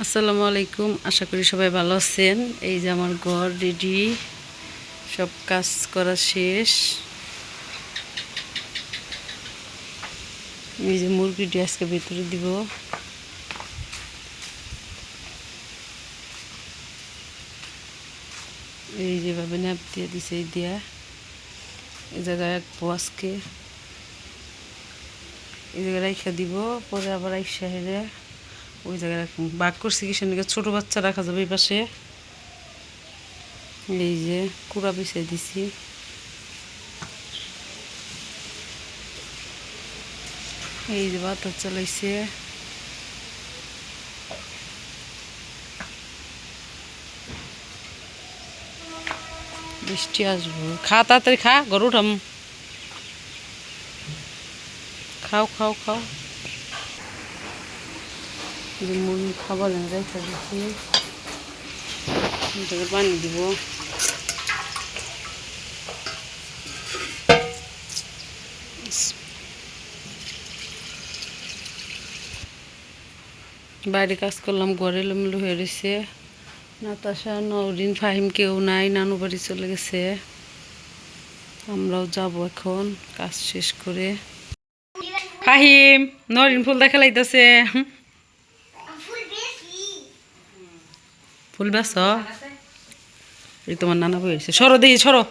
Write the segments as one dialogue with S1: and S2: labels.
S1: আসসালামু আলাইকুম। আশা করি সবাই ভালো আছেন। এই যে আমার ঘর রেডি সব কাজ করা শেষ। এই যে মুরগিটি আজকে ভিতরে দিব। এই যেভাবে ন্যাপ দিয়ে দিছে, এই দিয়া। এই জায়গায় রাখব আজকে। এই জায়গায় রাইখা দিব, পরে আবার রাইসা হেরে। ওই জায়গায় রাখব বাঘ করছি কি সেদিকে ছোটো বাচ্চা রাখা যাবে এই পাশে। এই যে কুড়া বিছিয়ে দিছি। এই যে বাতাস চালাইছে বৃষ্টি আসব। খা, তাড়াতাড়ি খা গরু উঠাম। খাও খাও খাও। যে মুরগি খাবার রেখে দিচ্ছি পানি দিব। বাইরে কাজ করলাম, ঘরে এলোমেলো হয়ে রয়েছে। নাতাশা নরিন ফাহিম কেউ নাই, নানু বাড়ি চলে গেছে। আমরাও যাব এখন, কাজ শেষ করে। ফাহিম নরিন ফুল দেখা লাইতেছে ফুল বেস এই তোমার নানা বই আছে। সরো দেখি সরো।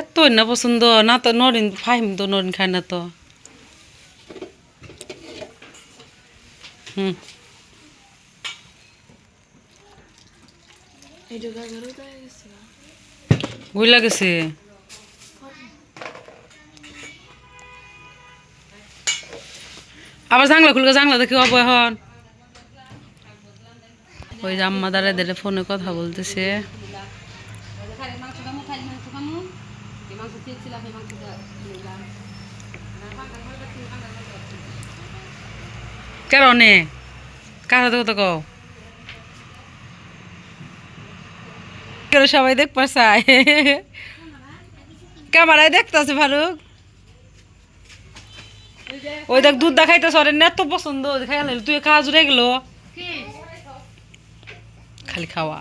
S1: এত না পছন্দ। না তো নরিন ফাহিম তো নরিন খায় না তো। হুম। গুইলা গেছে আবার জাংলা খুলকে জাংলা দেখি হব এখন ওই যে আম্মা দাঁড়ায় ফোনে কথা বলতেছে। কারণে কার হাতে কথা কও? সবাই দেখ পারছায় ক্যামেরায় দেখতেছে ফারুক। ওই দেখ দুধ দেখাইতে সরে এত পছন্দ খাই তুই খাওয়া জুড়ে গেল? খালি খাওয়া।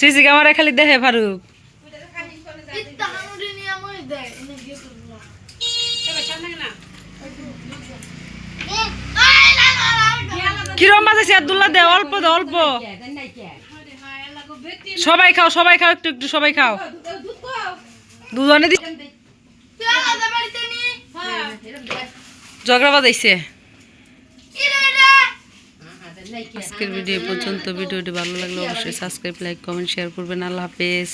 S1: সিসি ক্যামেরা খালি দেখে ফারুক। কিরম বাজেছে আব্দুল্লাহ দে, অল্প দে, অল্প। সবাই খাও সবাই খাও, একটু একটু সবাই খাও। দুজনে দি ঝগড়া বাজাইছে আজকের ভিডিও পর্যন্ত। ভিডিওটি ভালো লাগলে অবশ্যই সাবস্ক্রাইব লাইক কমেন্ট শেয়ার করবেন। আল্লাহ হাফেজ।